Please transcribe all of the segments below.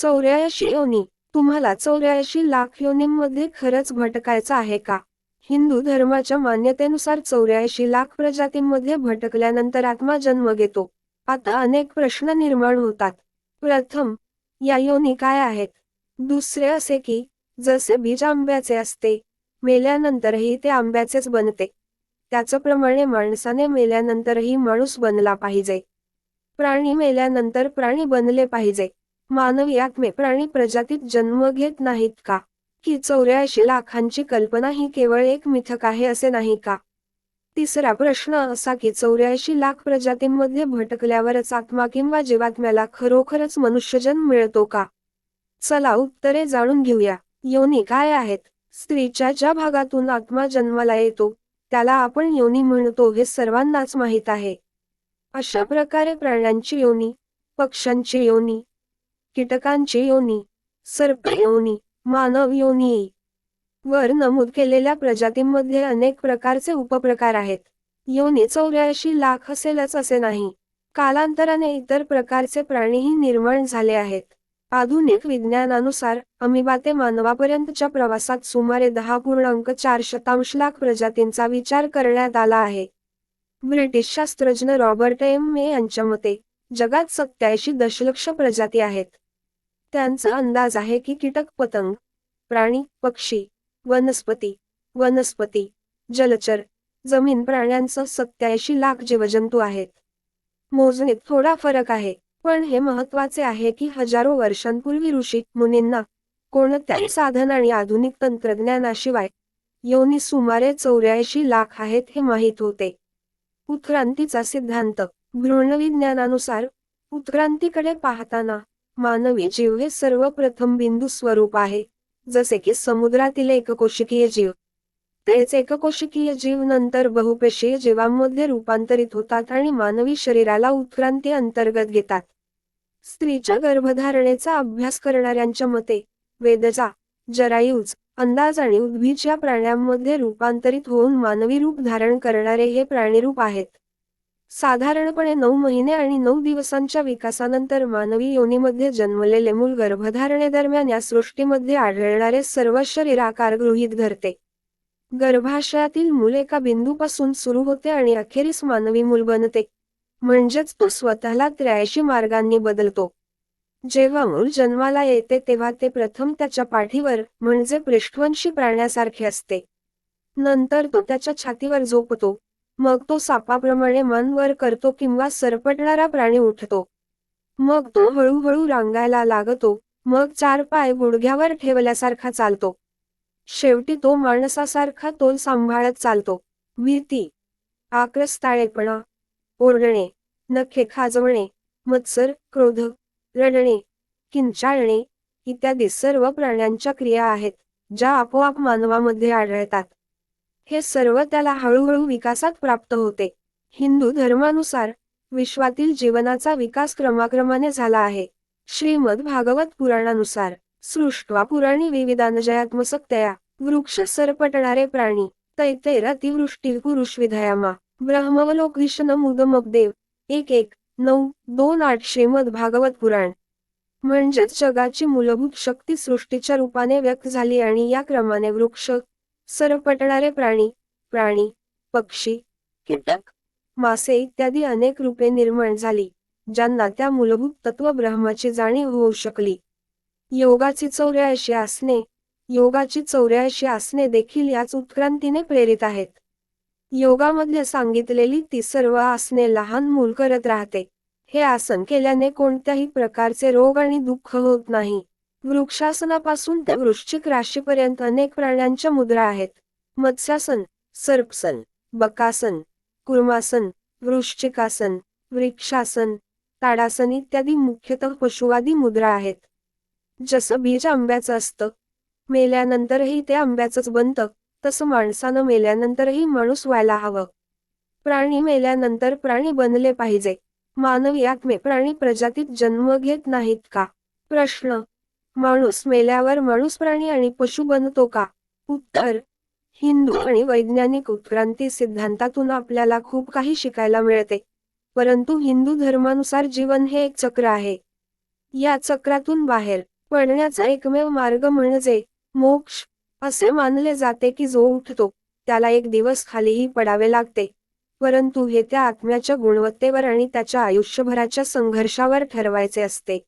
चौऱ्याऐंशी योनी. तुम्हाला चौऱ्याऐंशी लाख योनींमध्ये खरंच भटकायचं आहे का? हिंदू धर्माच्या मान्यतेनुसार चौऱ्याऐंशी लाख प्रजातींमध्ये भटकल्यानंतर आत्मा जन्म घेतो. आता अनेक प्रश्न निर्माण होतात. प्रथम या योनी काय आहेत? दुसरे असे की जसे बीज आंब्याचे असते मेल्यानंतरही ते आंब्याचेच बनते. त्याचप्रमाणे माणसाने मेल्यानंतरही माणूस बनला पाहिजे. प्राणी मेल्यानंतर प्राणी बनले पाहिजे. मानवी आत्मे प्राणी प्रजातीत जन्म घेत नाहीत का? की चौऱ्याऐंशी लाखांची कल्पना ही केवळ एक मिथक आहे असे नाही का? तिसरा प्रश्न असा की चौऱ्याऐंशी लाख प्रजातींमध्ये भटकल्यावरच आत्मा किंवा जीवात्म्याला खरोखरच मनुष्यजन्म मिळतो का? चला उत्तरे जाणून घेऊया. योनी काय आहेत? स्त्रीच्या ज्या भागातून आत्मा जन्माला येतो त्याला आपण योनी म्हणतो हे सर्वांनाच माहीत आहे. अशा प्रकारे प्राण्यांची योनी पक्ष्यांची योनी कीटकांची योनी सर्प योनी मानव योनी. वर नमूद केलेल्या प्रजातींमध्ये अनेक प्रकारचे उपप्रकार आहेत. योनी चौऱ्याऐंशी लाख असेलच असे नाही. कालांतराने इतर प्रकारचे प्राणीही निर्माण झाले आहेत. आधुनिक विज्ञानानुसार अमिबा ते मानवापर्यंतच्या प्रवासात सुमारे दहा पूर्णांक चार शतांश लाख प्रजातींचा विचार करण्यात आला आहे. ब्रिटिश शास्त्रज्ञ रॉबर्ट एम. मे यांच्या मते जगात सत्याऐंशी दशलक्ष प्रजाती आहेत. त्यांचा अंदाज आहे की कीटक पतंग प्राणी पक्षी वनस्पती वनस्पती जलचर जमीन प्राण्यांचं सत्याऐंशी लाख जीवजंतू आहेत. मोजणीत थोडा फरक आहे पण हे महत्त्वाचे आहे की हजारो वर्षांपूर्वी ऋषी मुनींना कोणत्याही साधन आणि आधुनिक तंत्रज्ञानाशिवाय योनी सुमारे चौऱ्याऐंशी लाख आहेत हे माहीत होते. उत्क्रांतीचा सिद्धांत भ्रूणविज्ञानानुसार उत्क्रांतीकडे पाहताना मानवी जीव हे सर्वप्रथम बिंदू स्वरूप आहे जसे की समुद्रातील एककोशिकीय जीव. तेच एककोशिकीय जीव नंतर बहुपेशीय जीवांमध्ये रूपांतरित होतात आणि मानवी शरीराला उत्क्रांती अंतर्गत घेतात. स्त्रीच्या गर्भधारणेचा अभ्यास करणाऱ्यांच्या मते वेदजा जरायूज अंदाज आणि उद्भीज या प्राण्यांमध्ये रूपांतरित होऊन मानवी रूप धारण करणारे हे प्राणीरूप आहेत. साधारणपणे नऊ महिने आणि नऊ दिवसांच्या विकासानंतर मानवी योनीमध्ये जन्मलेले मूल गर्भधारणेदरम्यान या सृष्टीमध्ये आढळणारे सर्व शरीर आकार गृहीत धरते. गर्भाशयातील मूल एका बिंदूपासून सुरू होते आणि अखेरीस मानवी मूल बनते. म्हणजेच तो स्वतःला त्र्याऐंशी मार्गांनी बदलतो. जेव्हा मूल जन्माला येते तेव्हा ते प्रथम त्याच्या पाठीवर म्हणजे पृष्ठवंशी प्राण्यासारखे असते. नंतर तो त्याच्या छातीवर झोपतो. मग तो सापाप्रमाणे मान वर करतो किंवा सरपटणारा प्राणी उठतो. मग तो हळूहळू रांगायला लागतो मग चार पाय गुडघ्यावर ठेवल्यासारखा चालतो. शेवटी तो माणसासारखा तोल सांभाळत चालतो. भीती आक्रस्ताळेपणा ओरडणे नखे खाजवणे मत्सर क्रोध रडणे किंचाळणे इत्यादी सर्व प्राण्यांच्या क्रिया आहेत ज्या आपोआप मानवामध्ये आढळतात. हे सर्व त्याला हळूहळू विकासात प्राप्त होते. हिंदू धर्मानुसार विश्वातील जीवनाचा विकास क्रमाक्रमाने झाला आहे. श्रीमद भागवत पुराणानुसार सृष्ट्वा पुराणी विविधानजयात्मसक्तया वृक्ष सरपटणारे प्राणी तैतैर अतिवृष्टी पुरुष विधायामा ब्रह्मवलोक विष्ण एक एक नऊ दोन आठ श्रीमद भागवत पुराण. म्हणजेच जगाची मूलभूत शक्ती सृष्टीच्या रूपाने व्यक्त झाली आणि या क्रमाने वृक्ष सरपटणारे प्राणी प्राणी पक्षी कीटक मासे इत्यादी अनेक रूपे निर्माण झाली ज्यांना त्या मूलभूत तत्व ब्रह्माची जाणीव होऊ शकली. योगाची चौऱ्याऐंशी आसने योगाची चौऱ्याऐंशी आसने देखील याच उत्क्रांतीने प्रेरित आहेत. योगामध्ये सांगितलेली ती सर्व आसने लहान मूल करत राहते. हे आसन केल्याने कोणत्याही प्रकारचे रोग आणि दुःख होत नाही. वृक्षासनापासून ते वृश्चिक राशीपर्यंत अनेक प्राण्यांच्या मुद्रा आहेत. मत्स्यासन सर्पसन बकासन कुर्मासन वृश्चिकासन वृक्षासन ताडासन इत्यादी मुख्यतः पशुवादी मुद्रा आहेत. जसं बीज आंब्याचं असतं मेल्यानंतरही ते आंब्याचंच बनतं तसं माणसानं मेल्यानंतरही माणूस व्हायला हवं. प्राणी मेल्यानंतर प्राणी बनले पाहिजे. मानवी आत्मे प्राणी प्रजातीत जन्म घेत नाहीत का? प्रश्न माणूस मेल्यावर माणूस प्राणी आणि पशु बनतो का? उत्तर हिंदू आणि वैज्ञानिक उत्क्रांती सिद्धांतातून आपल्याला खूप काही शिकायला मिळते. परंतु हिंदू धर्मानुसार जीवन हे एक चक्र आहे. या चक्रातून बाहेर पडण्याचा एकमेव मार्ग म्हणजे मोक्ष असे मानले जाते की जो उठतो त्याला एक दिवस खालीही पडावे लागते. परंतु हे त्या आत्म्याच्या गुणवत्तेवर आणि त्याच्या आयुष्यभराच्या संघर्षावर ठरवायचे असते.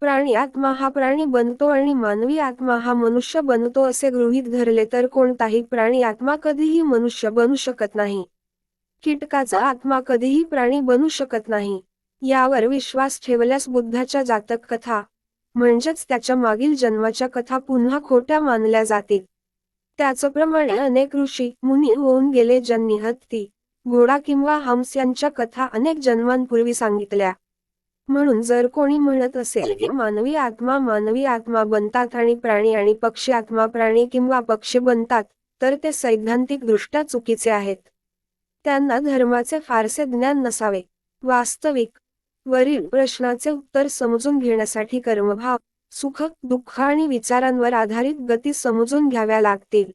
प्राणी आत्मा हा प्राणी बनतो आणि मानवी आत्मा हा मनुष्य बनतो असे गृहीत धरले तर कोणताही प्राणी आत्मा कधीही मनुष्य बनू शकत नाही. कीटकाचा आत्मा कधीही प्राणी बनू शकत नाही. यावर विश्वास ठेवल्यास बुद्धाच्या जातक कथा म्हणजेच त्याच्या मागील जन्माच्या कथा पुन्हा खोट्या मानल्या जातील. त्याचप्रमाणे अनेक ऋषी मुनी होऊन गेले ज्यांनी हत्ती घोडा किंवा हंस यांच्या कथा अनेक जन्मांपूर्वी सांगितल्या. म्हणून जर कोणी म्हणत असेल की मानवी आत्मा मानवी आत्मा बनतात आणि प्राणी आणि पक्षी आत्मा प्राणी किंवा पक्षी बनतात तर ते सैद्धांतिक दृष्ट्या चुकीचे आहेत. त्यांना धर्माचे फारसे ज्ञान नसावे. वास्तविक वरील प्रश्नाचे उत्तर समजून घेण्यासाठी कर्मभाव सुख दुःख आणि विचारांवर आधारित गती समजून घ्याव्या लागतील.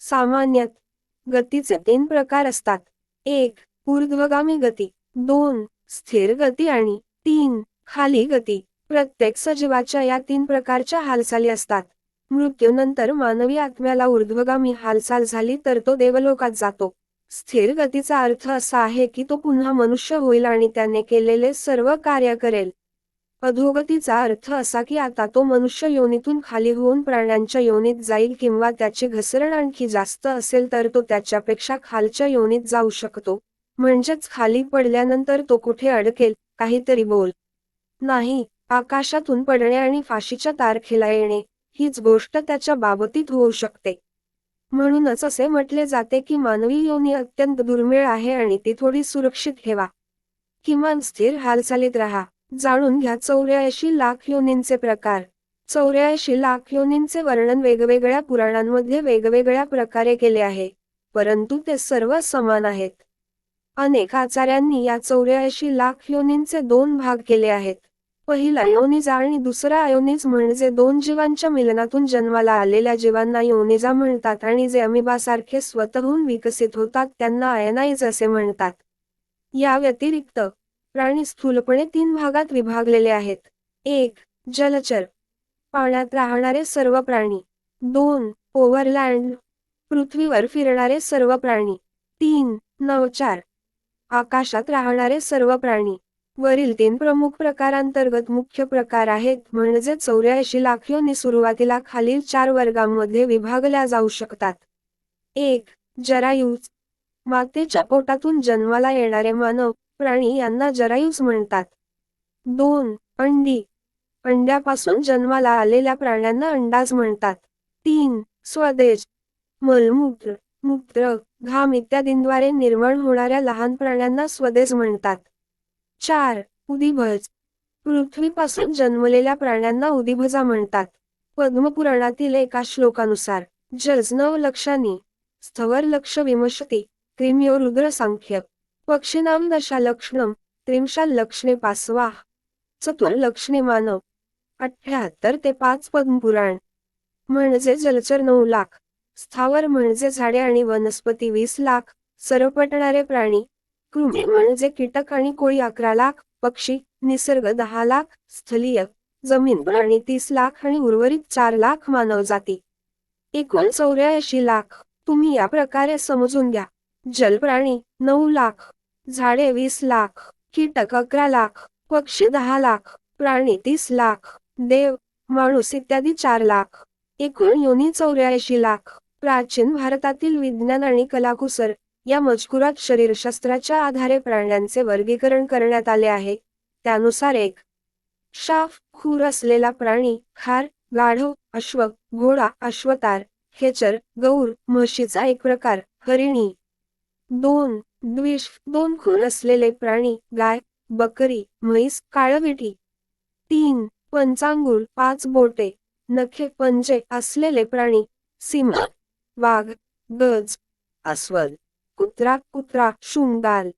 सामान्यतः गतीचे तीन प्रकार असतात. एक ऊर्ध्वगामी गती. दोन स्थिर गती आणि तीन खाली गती. प्रत्येक सजीवाच्या या तीन प्रकारच्या हालचाली असतात. मृत्यूनंतर मानवी आत्म्याला ऊर्ध्वगामी हालचाल झाली तर तो देवलोकात जातो. स्थिर गतीचा अर्थ असा आहे की तो पुन्हा मनुष्य होईल आणि त्याने केलेले सर्व कार्य करेल. अधोगतीचा अर्थ असा की आता तो मनुष्य योनीतून खाली होऊन प्राण्यांच्या योनीत जाईल किंवा त्याची घसरण आणखी जास्त असेल तर तो त्याच्यापेक्षा खालच्या योनीत जाऊ शकतो. म्हणजेच खाली पडल्यानंतर तो कुठे अडकेल? काहीतरी बोल. नाही आकाशातून पडणे आणि फाशीच्या तारखेला येणे हीच गोष्ट त्याच्या बाबतीत होऊ शकते. म्हणूनच असे म्हटले जाते की मानवी योनी अत्यंत दुर्मिळ आहे आणि ती थोडी सुरक्षित ठेवा. किमान स्थिर हालचालीत राहा. जाणून घ्या चौऱ्याऐंशी लाख योनींचे प्रकार. चौऱ्याऐंशी लाख योनींचे वर्णन वेगवेगळ्या पुराणांमध्ये वेगवेगळ्या प्रकारे केले आहे परंतु ते सर्व समान आहेत. अनेक आचार्यांनी या चौऱ्याऐंशी लाख योनींचे दोन भाग केले आहेत. पहिला योनिजा आणि दुसरा अयोनिज म्हणजे दोन जीवांच्या मिलनातून जन्माला आलेल्या जीवांना योनिजा म्हणतात आणि जे अमिबासारखे स्वतःहून विकसित होतात त्यांना अयनाईज असे म्हणतात. या व्यतिरिक्त प्राणी स्थूलपणे तीन भागात विभागलेले आहेत. एक जलचर. पाण्यात राहणारे सर्व प्राणी. दोन ओव्हरलँड. पृथ्वीवर फिरणारे सर्व प्राणी. तीन नवचार. आकाशात राहणारे सर्व प्राणी. वरील तीन प्रमुख प्रकारांतर्गत मुख्य प्रकार आहेत म्हणजे चौऱ्याऐंशी लाख योनी सुरुवातीला खालील चार वर्गांमध्ये विभागल्या जाऊ शकतात. एक जरायूज मातेच्या पोटातून जन्माला येणारे मानव प्राणी यांना जरायूज म्हणतात. दोन अंडी. अंड्यापासून जन्माला आलेल्या प्राण्यांना अंडाज म्हणतात. तीन स्वदेश. मलमूत्र. मूत्र घाम इत्यादींद्वारे निर्माण होणाऱ्या लहान प्राण्यांना स्वदेश म्हणतात. चार उदिभज. पृथ्वीपासून जन्मलेल्या प्राण्यांना उदिभजा म्हणतात. पद्मपुराणातील एका श्लोकानुसार जजनव लक्षानी स्थवर लक्ष विमशती क्रिमियो रुद्र सांख्य पक्षिनाम दशा लक्षणम त्रिंशा लक्षणे पासवा चतुर लक्षणे मानव अठ्याहत्तर ते पाच पद्मपुराण. म्हणजे जलचर नऊ लाख. स्थावर म्हणजे झाडे आणि वनस्पती वीस लाख सरपटणारे प्राणी कृमी म्हणजे कीटक आणि कोळी अकरा लाख पक्षी निसर्ग दहा लाख स्थलीय जमीन प्राणी तीस लाख आणि उर्वरित चार लाख मानव जाती. एकूण चौऱ्याऐंशी लाख. तुम्ही या प्रकारे समजून घ्या. जलप्राणी नऊ लाख. झाडे वीस लाख. कीटक अकरा लाख. पक्षी दहा लाख. प्राणी तीस लाख. देव माणूस इत्यादी चार लाख. एकूण योनी चौऱ्याऐंशी लाख. प्राचीन भारतातील विज्ञान आणि कलाकुसर या मजकुरात शरीरशास्त्राच्या आधारे प्राण्यांचे वर्गीकरण करण्यात आले आहे. त्यानुसार एक शाफ खूर असलेला प्राणी खार गाढव अश्व घोडा अश्वतार खेचर गौर म्हशीचा एक प्रकार हरिणी. दोन द्विष दोन खून असलेले प्राणी गाय बकरी म्हैस काळविटी. तीन पंचांगुळ पाच बोटे नखे पंजे असलेले प्राणी सीमा वाघ गज अस्वल कुत्रा कुत्रा शुंगाल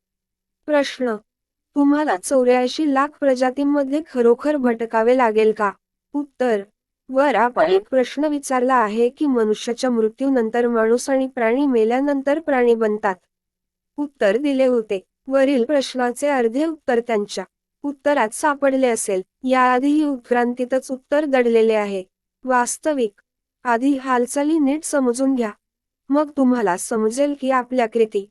प्रश्न तुम्हाला चौऱ्याऐंशी लाख प्रजातींमध्ये खरोखर भटकावे लागेल का? उत्तर वर आपण एक प्रश्न विचारला आहे की मनुष्याच्या मृत्यूनंतर माणूस आणि प्राणी मेल्यानंतर प्राणी बनतात. उत्तर दिले होते. वरील प्रश्नाचे अर्धे उत्तर त्यांच्या उत्तरात सापडले असेल. याआधीही उत्क्रांतीतच उत्तर दडलेले आहे. वास्तविक आधी हालचाली नीट समजून घ्या. मग तुम्हाला समजेल की आपल्या कृती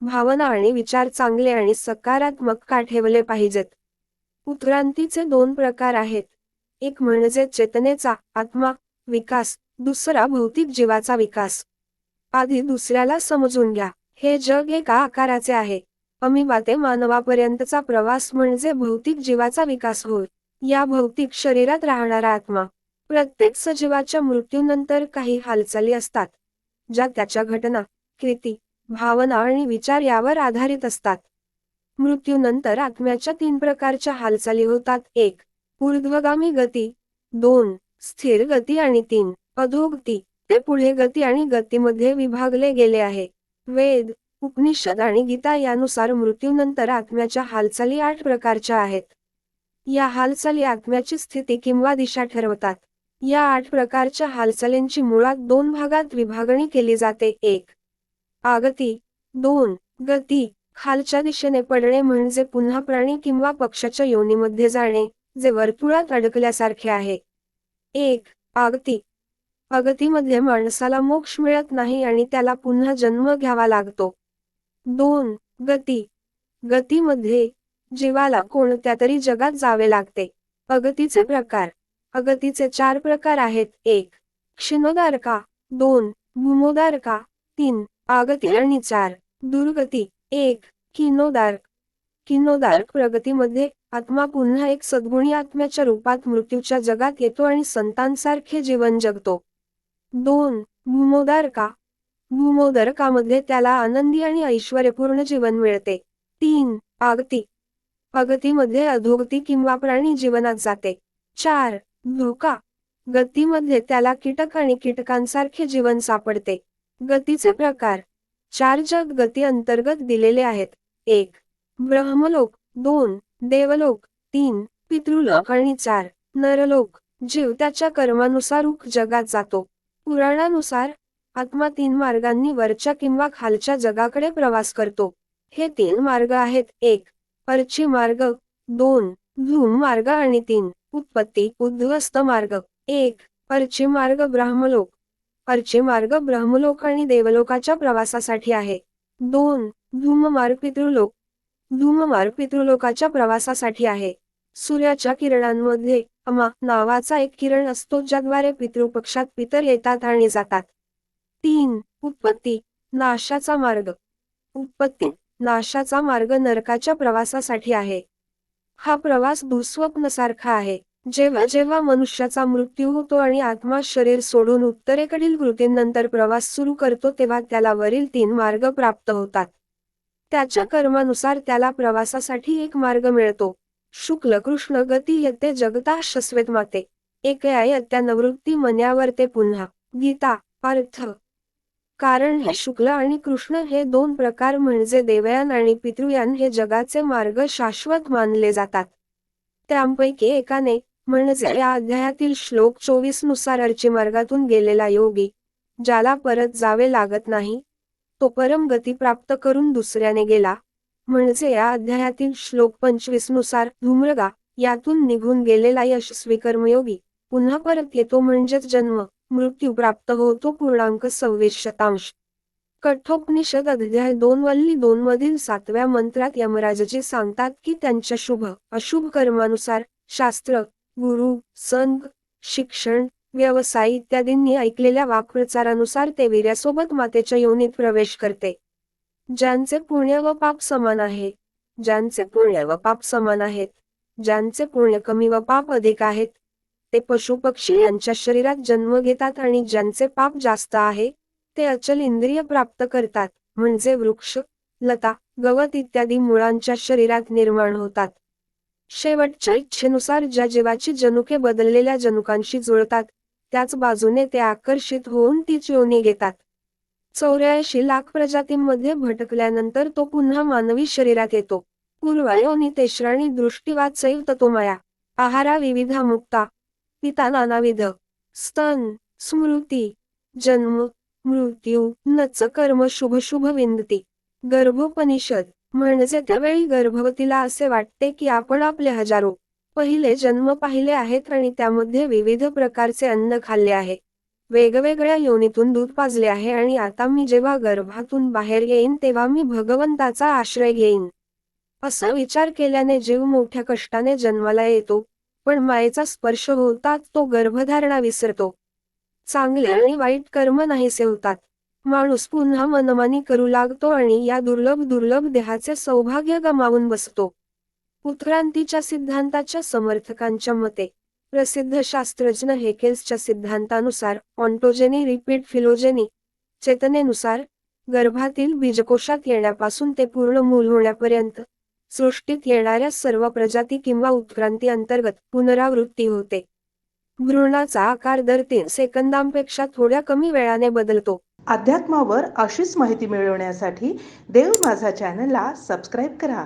भावना आणि विचार चांगले आणि सकारात्मक का ठेवले पाहिजेत? उत्क्रांतीचे दोन प्रकार आहेत. एक म्हणजे चेतनेचा आत्मा विकास. दुसरा भौतिक जीवाचा विकास. आधी दुसऱ्याला समजून घ्या. हे जग एका आकाराचे आहे. अमिबा ते मानवापर्यंतचा प्रवास म्हणजे भौतिक जीवाचा विकास होय. या भौतिक शरीरात राहणारा आत्मा. प्रत्येक सजीवाच्या मृत्यूनंतर काही हालचाली असतात ज्या त्याच्या घटना कृती भावना आणि विचार यावर आधारित असतात. मृत्यूनंतर आत्म्याच्या तीन प्रकारच्या हालचाली होतात. एक ऊर्ध्वगामी गती. दोन स्थिर गती आणि तीन अधोगती. ते पुढे गती आणि गतीमध्ये विभागले गेले आहे. वेद उपनिषद आणि गीता यानुसार मृत्यूनंतर आत्म्याच्या हालचाली आठ प्रकारच्या आहेत. या हालचाली आत्म्याची स्थिती किंवा दिशा ठरवतात. या आठ प्रकारच्या हालचालींची मुळात दोन भागात विभागणी केली जाते. एक आगती. दोन गती. खालच्या दिशेने पडणे म्हणजे पुन्हा प्राणी किंवा पक्षाच्या योनीमध्ये जाणे जे वर्तुळात अडकल्यासारखे आहे. एक आगती. अगतीमध्ये माणसाला मोक्ष मिळत नाही आणि त्याला पुन्हा जन्म घ्यावा लागतो. दोन गती. गतीमध्ये जीवाला कोणत्या तरी जगात जावे लागते. अगतीचे प्रकार. अगतीचे चार प्रकार आहेत. एक क्षणोदारका दोन भूमोदारका तीन आगती आणि चार दुर्गती. एक किनोदार्क किनोदार्क प्रगतीमध्ये आत्मा पुन्हा एक सद्गुणी आत्म्याच्या रूपात मृत्यूच्या जगात येतो आणि संतांसारखे जीवन जगतो. दोन भूमोदारका भूमोदरकामध्ये त्याला आनंदी आणि ऐश्वर्यपूर्ण जीवन मिळते. तीन आगती. अगतीमध्ये अधोगती किंवा प्राणी जीवनात जाते. चार धोका. गतीमध्ये त्याला कीटक आणि कीटकांसारखे जीवन सापडते. गतीचे प्रकार. चार जग गती अंतर्गत दिलेले आहेत. एक. ब्रह्मलोक. दोन. देवलोक. तीन. पितृलोक आणि चार. नरलोक. जीव त्याच्या कर्मानुसार उख जगात जातो. पुराणानुसार आत्मा तीन मार्गांनी वरच्या किंवा खालच्या जगाकडे प्रवास करतो. हे तीन मार्ग आहेत. एक. अर्ची मार्ग. दोन. धूम मार्ग आणि तीन. उत्पत्ती उद्ध्वस्त मार्ग. एक अर्ची मार्ग ब्रह्मलोक. अर्ची मार्ग ब्रह्मलोक आणि देवलोकाच्या प्रवासासाठी आहे. दोन धूममार्ग पितृलोक. धूममार्ग पितृलोकाच्या प्रवासासाठी आहे. सूर्याच्या किरणांमध्ये अमा नावाचा एक किरण असतो ज्याद्वारे पितृपक्षात पितर येतात आणि जातात. तीन उत्पत्ती नाशाचा मार्ग. उत्पत्ती नाशाचा मार्ग नरकाच्या प्रवासासाठी आहे. हा प्रवास दुःस्वप्नसारखा आहे. जेव्हा जेव्हा मनुष्याचा मृत्यू होतो आणि आत्मा शरीर सोडून उत्तरेकडील कृतींनंतर प्रवास सुरू करतो तेव्हा त्याला वरील तीन मार्ग प्राप्त होतात. त्याच्या कर्मानुसार त्याला प्रवासासाठी एक मार्ग मिळतो. शुक्ल कृष्ण गती येते जगता शस्वेत माते. एकया यत्या नवृत्ती मन्यावर ते पुन्हा. गीता अर्थ कारण हे. शुक्ल आणि कृष्ण हे दोन प्रकार म्हणजे देवयान आणि पितृयान हे जगाचे मार्ग शाश्वत मानले जातात. त्यांपैकी एकाने म्हणजे या अध्यायातील श्लोक चोवीसनुसार अर्ची मार्गातून गेलेला योगी ज्याला परत जावे लागत नाही तो परम गती प्राप्त करून दुसऱ्याने गेला. म्हणजे या अध्यायातील श्लोक पंचवीसनुसार धूम्रगा यातून निघून गेलेला यशस्वी कर्मयोगी पुन्हा परत येतो म्हणजेच जन्म. मृत्यू प्राप्त होतो पूर्णांक सव्वीस शतांश कठोपनिषद अध्याय दोन वल्ली दोन मधील सातव्या मंत्रात यमराजजी सांगतात की त्यांच्या शुभ अशुभ कर्मानुसार शास्त्र गुरु संत शिक्षण व्यवसाय इत्यादींनी ऐकलेल्या वाक्प्रचारानुसार ते वीर्यासोबत मातेच्या योनीत प्रवेश करते. ज्यांचे पुण्य व पाप समान आहे ज्यांचे पुण्य व पाप समान आहेत ज्यांचे पुण्य कमी व पाप अधिक आहेत ते पशुपक्षी यांच्या शरीरात जन्म घेतात आणि ज्यांचे पाप जास्त आहे ते अचल इंद्रिय प्राप्त करतात म्हणजे वृक्ष लता गवत इत्यादी मुळांच्या शरीरात निर्माण होतात. शेवटच्या इच्छेनुसार ज्या जीवाची जनुके बदललेल्या जनुकांशी जुळतात त्याच बाजूने ते आकर्षित होऊन ती योनी घेतात. चौऱ्याऐंशी लाख प्रजातींमध्ये भटकल्यानंतर तो पुन्हा मानवी शरीरात येतो. पूर्वायोनी तेश्राणी दृष्टीवाद सैव माया आहारा विविधा मुक्ता. पिता नानाविध स्तन स्मृती जन्म मृत्यू नच कर्म शुभ शुभ विंदती. गर्भोपनिषद. म्हणजे त्यावेळी गर्भवतीला असे वाटते की आपण आपले हजारो पहिले जन्म पाहिले आहेत आणि त्यामध्ये विविध प्रकारचे अन्न खाल्ले आहे. वेगवेगळ्या योनीतून दूध पाजले आहे आणि आता मी जेव्हा गर्भातून बाहेर येईन तेव्हा मी भगवंताचा आश्रय घेईन. असा विचार केल्याने जीव मोठ्या कष्टाने जन्माला येतो. पण मायेचा स्पर्श होताच तो गर्भधारणा विसरतो. चांगले आणि वाईट कर्म नाहीसे होतात माणूस पुन्हा मनमानी करू लागतो आणि या दुर्लभ दुर्लभ देहाचे सौभाग्य गमावून बसतो. उत्क्रांतीच्या सिद्धांताच्या समर्थकांच्या मते प्रसिद्ध शास्त्रज्ञ हेकेल्सच्या सिद्धांतानुसार ऑन्टोजेनी रिपीट फिलोजेनी चेतनेनुसार गर्भातील बीजकोशात येण्यापासून ते पूर्ण मूल होण्यापर्यंत सृष्टीत येणाऱ्या सर्व प्रजाती किंवा उत्क्रांती अंतर्गत पुनरावृत्ती होते. भ्रूणाचा आकार दर तीन सेकंदांपेक्षा थोड्या कमी वेळाने बदलतो. अध्यात्मावर अशीच माहिती मिळवण्यासाठी देव माझा चॅनलला सबस्क्राईब करा.